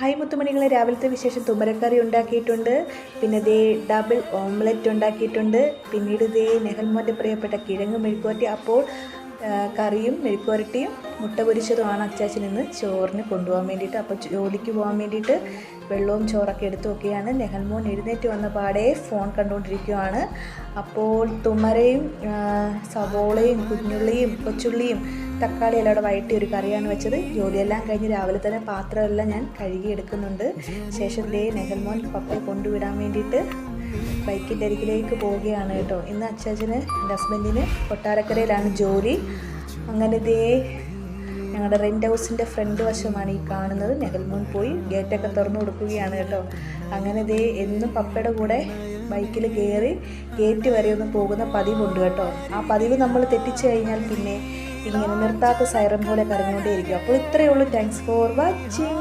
Hi മുത്തുമണികളെ രാവിലത്തെ വിശേഷം തുമരക്കറി ഉണ്ടാക്കിയിട്ടുണ്ട്. പിന്നെ ദേ ഡബിൾ ഓംലെറ്റ് ഉണ്ടാക്കിയിട്ടുണ്ട്. പിന്നീട് ദേ നെഹൽമോന്റെ പ്രിയപ്പെട്ട കിഴങ്ങ് മെഴുക്കുവരട്ടി അപ്പോൾ കറിയും മെഴുക്കുവരട്ടിയും മുട്ട പൊരിച്ചതുമാണ് അച്ചാച്ചൻ നിന്ന് ചോറിന് കൊണ്ടുപോകാൻ വേണ്ടിയിട്ട്. അപ്പോൾ ജോലിക്ക് പോകാൻ വേണ്ടിയിട്ട് വെള്ളവും ചോറൊക്കെ എടുത്തു നോക്കിയാണ് നെഹൽമോൻ എഴുന്നേറ്റ് വന്ന പാടെ ഫോൺ കണ്ടുകൊണ്ടിരിക്കുകയാണ്. അപ്പോൾ തുമരയും സവോളയും കുഞ്ഞുള്ളിയും കൊച്ചുള്ളിയും തക്കാളി എല്ലാം കൂടെ വഴറ്റി ഒരു കറിയാണ് വെച്ചത്. ജോലിയെല്ലാം കഴിഞ്ഞ് രാവിലെ തന്നെ പാത്രമെല്ലാം ഞാൻ കഴുകി എടുക്കുന്നുണ്ട് ശേഷം ദേ നെഹൽമോൻ പപ്പയെ കൊണ്ടുവിടാൻ വേണ്ടിയിട്ട് ബൈക്കിന്റെ അരികിലേക്ക് പോവുകയാണ് കേട്ടോ. ഇന്ന് അച്ചാച്ചന് എന്റെ ഹസ്ബൻഡിന് കൊട്ടാരക്കരയിലാണ് ജോലി. അങ്ങനെ ദേ ഞങ്ങളുടെ റെന്റ് ഹൗസിന്റെ ഫ്രണ്ട് വശമാണ് ഈ കാണുന്നത്. നെഹൽമോൻ പോയി ഗേറ്റൊക്കെ തുറന്നു കൊടുക്കുകയാണ് കേട്ടോ. അങ്ങനെ ദേ എന്നും പപ്പയുടെ കൂടെ ബൈക്കിൽ കയറി ഗേറ്റ് വരെ ഒന്ന് പോകുന്ന പതിവുണ്ട് കേട്ടോ. ആ പതിവ് നമ്മൾ തെറ്റിച്ചു കഴിഞ്ഞാൽ പിന്നെ ഇങ്ങനെ നിർത്താത്ത സൈറൻ പോലെ കരഞ്ഞുകൊണ്ടേയിരിക്കും. അപ്പോൾ ഇത്രയേ ഉള്ളൂ. Thanks for watching